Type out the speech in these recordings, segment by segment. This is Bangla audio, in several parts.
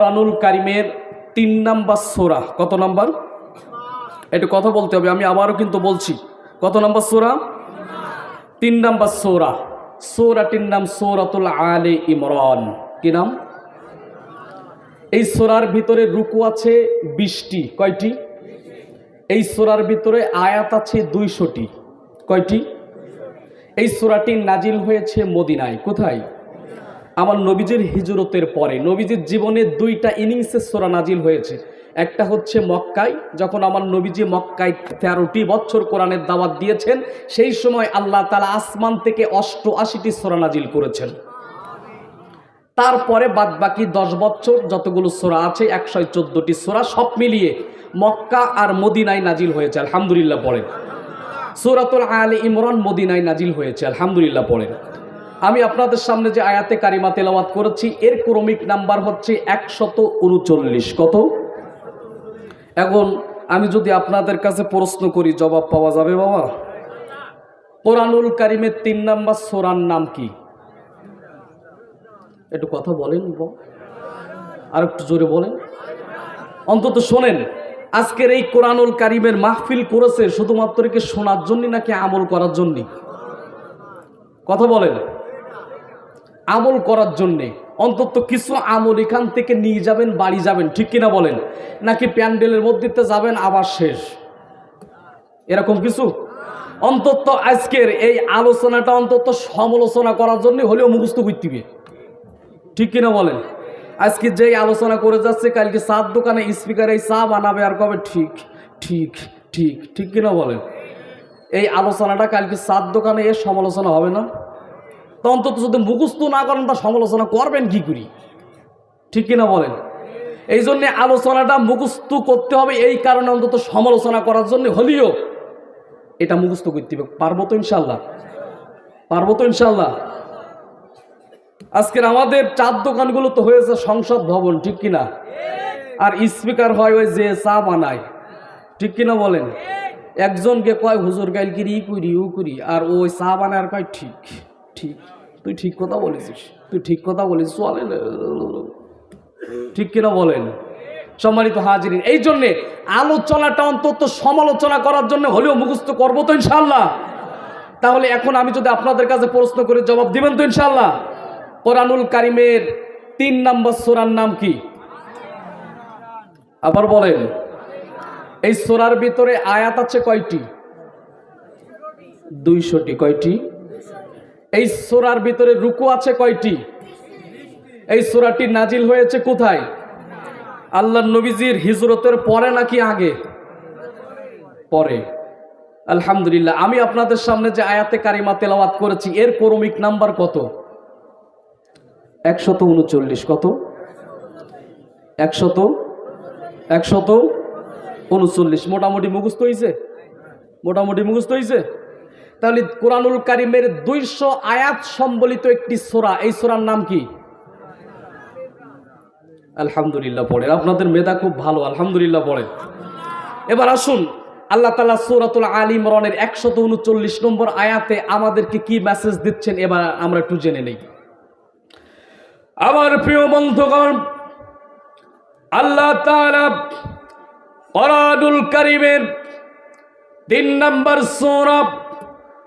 কোরআনুল কারিমের তিন নাম্বার সোরা। কত নাম্বার? একটু কথা বলতে হবে, আমি আবারও কিন্তু বলছি। কত নাম্বার সোরা? তিন নাম্বার সোরা। সোরাটির নাম সৌরাতুল আলে ইমরান। কি নাম? এই সোরার ভিতরে রুকু আছে বিশটি। কয়টি? এই সোরার ভিতরে আয়াত আছে দুইশোটি। কয়টি? এই সোরাটি নাজিল হয়েছে মদিনায়। কোথায়? আমার নবীজির হিজরতের পরে, নবীজির জীবনে দুইটা ইনিংসের সোরা নাজিল হয়েছে। একটা হচ্ছে মক্কায়, যখন আমার নবীজি মক্কায় তেরোটি বছর কোরআনের দাওয়াত দিয়েছেন, সেই সময় আল্লাহ তালা আসমান থেকে অষ্ট আশিটি সোরা নাজিল করেছেন। তারপরে বাদ বাকি দশ বছর যতগুলো সোরা আছে, একশো চোদ্দটি সোরা সব মিলিয়ে মক্কা আর মদিনায় নাজিল হয়েছে, আলহামদুলিল্লাহ পড়েন। সুরাতুল আল ইমরান মদিনায় নাজিল হয়েছে, আলহামদুলিল্লাহ পড়েন। আমি আপনাদের সামনে যে আয়াতে কারিমা তেলাওয়াত করেছি, এর ক্রমিক নাম্বার হচ্ছে একশত উনচল্লিশ। কত? এখন আমি যদি আপনাদের কাছে প্রশ্ন করি, জবাব পাওয়া যাবে বাবা? কোরআনুল কারিমের তিন নাম্বার সোরার নাম কি? একটু কথা বলেন। আর একটু জোরে বলেন। অন্তত শোনেন, আজকের এই কোরআনুল কারিমের মাহফিল করেছে শুধুমাত্র কি শোনার জন্য নাকি আমল করার জন্য কথা বলেন। আমল করার জন্যে। অন্তত কিছু আমল এখান থেকে নিয়ে যাবেন, বাড়ি যাবেন, ঠিক কিনা বলেন? নাকি প্যান্ডেলের মধ্যেতে যাবেন, আবার শেষ? এরকম কিছু? অন্তত আজকের এই আলোচনাটা অন্তত সমালোচনা করার জন্য হলেও মুখস্থ করতে ঠিক কিনা বলেন? আজকে যেই আলোচনা করে যাচ্ছে, কালকে চার দোকানে স্পিকার এই চা বানাবে আর কবে? ঠিক ঠিক ঠিক ঠিক কিনা বলেন? এই আলোচনাটা কালকে চার দোকানে এর সমালোচনা হবে না? অন্তত যদি মুখস্থ না করেন তা সমালোচনা করবেন কি করি? ঠিক কিনা বলেন? এই জন্যে আলোচনাটা মুখস্থ করতে হবে, এই কারণে অন্তত সমালোচনা করার জন্য হলেও এটা মুখস্থ করতে হবে। পারব তো ইনশাল্লাহ পারব তো ইনশাল্লাহ আজকের আমাদের চার দোকানগুলো তো হয়েছে সংসদ ভবন, ঠিক কিনা? আর স্পিকার হয় ওই যে চা বানায়, ঠিক কিনা বলেন? একজনকে কয়, হুজুর গাইল কিরি ই করি, উ করি। আর ওই চা বানায় আর কয়, ঠিক ঠিক। তুই ঠিক কথা বলেছিস। তুই ঠিক কথা বলেছিস, চলে ঠিক কিনা বলেন? সম্মানিত হাজিরিন, এই জন্যে আলোচনাটা অন্তত সমালোচনা করার জন্য হলেও মুখস্থ করব তো ইনশাল্লাহ তাহলে এখন আমি যদি আপনাদের কাছে প্রশ্ন করে, জবাব দিবেন তো ইনশাল্লাহ কোরআনুল কারিমের তিন নম্বর সোরার নাম কি? আবার বলেন। এই সোরার ভিতরে আয়াত আছে কয়টি? দুইশোটি। কয়টি? এই সোরার ভিতরে রুকু আছে কয়টি? এই সোরাটি নাজিল হয়েছে কোথায়? আল্লাহ নবীজির হিজরতের পরে নাকি আগে? পরে। আলহামদুলিল্লাহ, আমি আপনাদের সামনে যে আয়াতে কারিমা তেলাওয়াত করেছি, এর ক্রমিক নাম্বার কত? একশত উনচল্লিশ কত? একশত একশত উনচল্লিশ। মোটামুটি মুখস্থ হয়েছে মোটামুটি মুখস্থ হয়েছে তাহলে কোরআনুল কারিমের দুইশো আয়াত সম্বলিত একটি সোরা, এই সোরার নাম কি? আলহামদুলিল্লাহ পড়ে আপনাদের মেধা খুব ভালো, আলহামদুলিল্লাহ পড়ে এবার আসুন, আল্লাহ তালা সৌরাতুল আলী মরনের একশত উনচল্লিশ নম্বর আয়াতে আমাদেরকে কি মেসেজ দিচ্ছেন? এবার আমরা একটু জেনে নেই। আমার প্রিয় বন্ধুগণ, আল্লাহ কারিমের তিন নম্বর সৌরভ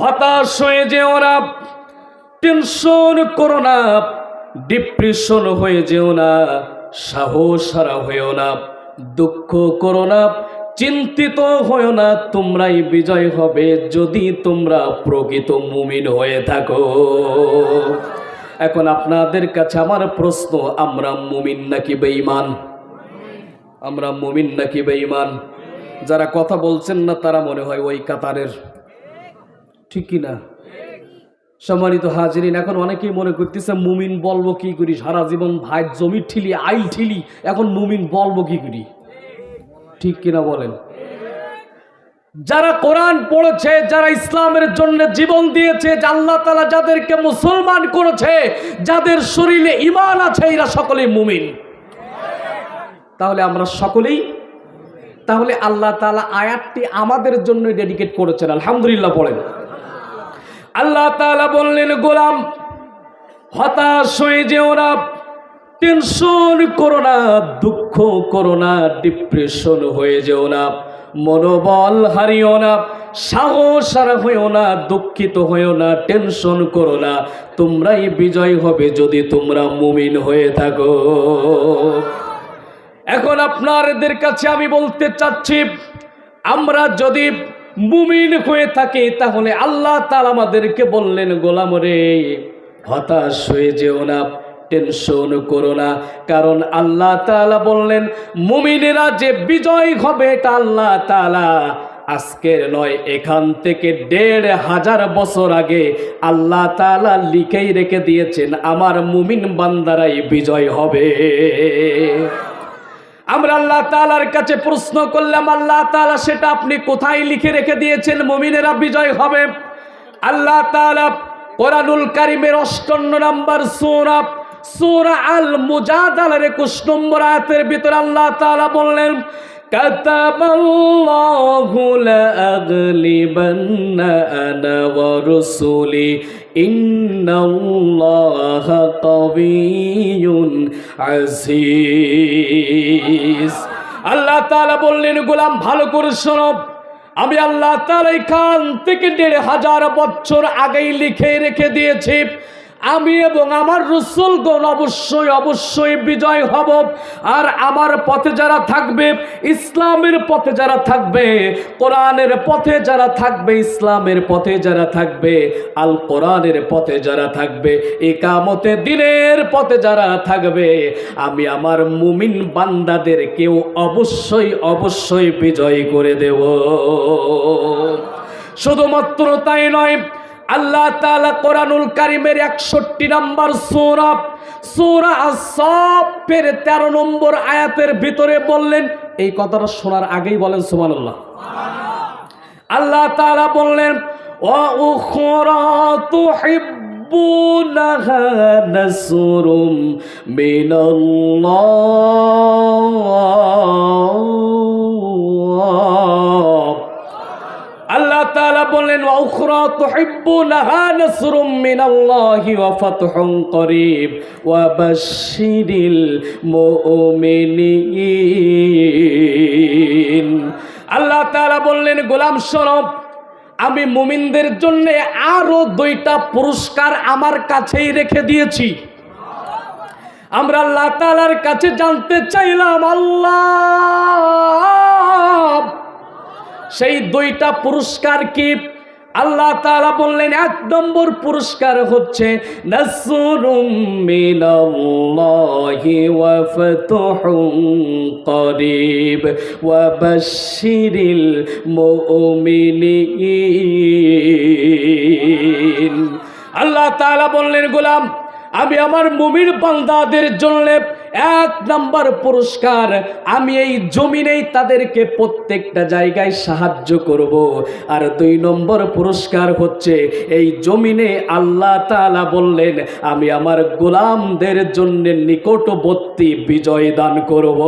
হতাশ হয়ে যেও না টেনশন করো না ডিপ্রেশন হয়ে যেও না, সাহস হারা হয়েও না, দুঃখ করো না, চিন্তিত হয়েও না, তোমরাই বিজয় হবে যদি তোমরা প্রকৃত মুমিন হয়ে থাকো। এখন আপনাদের কাছে আমার প্রশ্ন, আমরা মুমিন নাকি বেঈমান? আমরা মুমিন নাকি বেঈমান? যারা কথা বলছেন না, তারা মনে হয় ওই কাতারের। ঠিক কি না সম্মানিত হাজিরিন, এখন অনেকেই মনে করতেছে, মুমিন বলব কি করি? সারা জীবন ভাই জমি ঠিলি, আইল ঠিলি, এখন মুমিন বলব কি করি? ঠিক কিনা বলেন? যারা কোরআন পড়েছে, যারা ইসলামের জন্য জীবন দিয়েছে আল্লাহ তালা যাদেরকে মুসলমান করেছে, যাদের শরীরে ইমান আছে, এরা সকলেই মুমিন। তাহলে আমরা সকলেই, তাহলে আল্লাহ তালা আয়াতটি আমাদের জন্য ডেডিকেট করেছেন। আলহামদুলিল্লাহ, পড়েন। আল্লাহ তালা বললেন, গোলাম, হতাশ হয়ে যেও না, টেনশন করো না, দুঃখ করো না, ডিপ্রেশন হয়ে যেও না, মনোবল হারিও না, সাহস আর হয়েও না, দুঃখিত হয়েও না, টেনশন করো না, তোমরাই বিজয় হবে যদি তোমরা মুমিন হয়ে থাকো। এখন আপনাদের কাছে আমি বলতে চাচ্ছি, আমরা যদি মুমিন হয়ে থাকে, তাহলে আল্লাহ তাআলা আমাদেরকে বললেন, গোলাম রে, হতাশ হয়ে যেও না, টেনশন করো না। কারণ আল্লাহ তাআলা বললেন, মুমিনেরা যে বিজয় হবে, এটা আল্লাহ তালা আজকের নয়, এখান থেকে দেড় হাজার বছর আগে আল্লাহ তালা লিখেই রেখে দিয়েছেন, আমার মুমিন বান্দারাই বিজয় হবে। আমরা আল্লাহ তালার কাছে প্রশ্ন করলাম, আল্লাহ তালা সেটা আপনি কোথায় লিখে রেখে দিয়েছেন? মমিনেরা বিজয় হবে। আল্লাহ তালা কোরআনুল কারিমের অষ্টন্ন নম্বর সৌরা সৌরা আল মুজাদ মুজাদালের একুশ নম্বর আয়াতের ভিতরে আল্লাহ তালা বললেন كتب الله لأغلبن أنا ورسلي إن الله قوي عزيز আল্লাহ তাআলা বললেন গোলাম ভালো করে শোনো আমি আল্লাহ তাআলা এখান থেকে দেড় হাজার বছর আগেই লিখে রেখে দিয়েছি আমি এবং আমার রসুলগণ অবশ্যই অবশ্যই বিজয় হব। আর আমার পথে যারা থাকবে, ইসলামের পথে যারা থাকবে, কোরআনের পথে যারা থাকবে, ইসলামের পথে যারা থাকবে আল কোরআনের পথে যারা থাকবে, একামতে দিনের পথে যারা থাকবে, আমি আমার মুমিন বান্দাদেরকেও অবশ্যই অবশ্যই বিজয় করে দেব। শুধুমাত্র তাই নয় আল্লাহ তালা কোরআনুল কারিমের একষট্টি নম্বর সূরা সূরা আস-সাফের 13 নম্বর আয়াতের ভিতরে বললেন, এই কথাটা শোনার আগেই বলেন, সুবহানাল্লাহ। আল্লাহ তালা বললেন নাসরুম মিনাল্লাহ। আল্লাহ বললেন, গোলাম শরফ আমি মুমিনদের জন্য আরও দুইটা পুরস্কার আমার কাছেই রেখে দিয়েছি। আমরা আল্লাহ তাআলার কাছে জানতে চাইলাম, আল্লাহ! সেই দুইটা পুরস্কার কি আল্লাহ তাআলা বললেন, এক নম্বর পুরস্কার হচ্ছে, নাসরুম মিনাল্লাহি ওয়া ফাতহুন করিব, ওয়া বাশশিরিল মুমিনিন। আল্লাহ তাআলা বললেন, গোলাম, আমি আমার মুমির বান্দাদের জন্য এক নম্বর পুরস্কার, আমি এই জমিনেই তাদেরকে প্রত্যেকটা জায়গায় সাহায্য করব। আর দুই নম্বর পুরস্কার হচ্ছে, এই জমিনে আল্লাহ তালা বললেন, আমি আমার গোলামদের জন্য নিকটবর্তী বিজয় দান করব।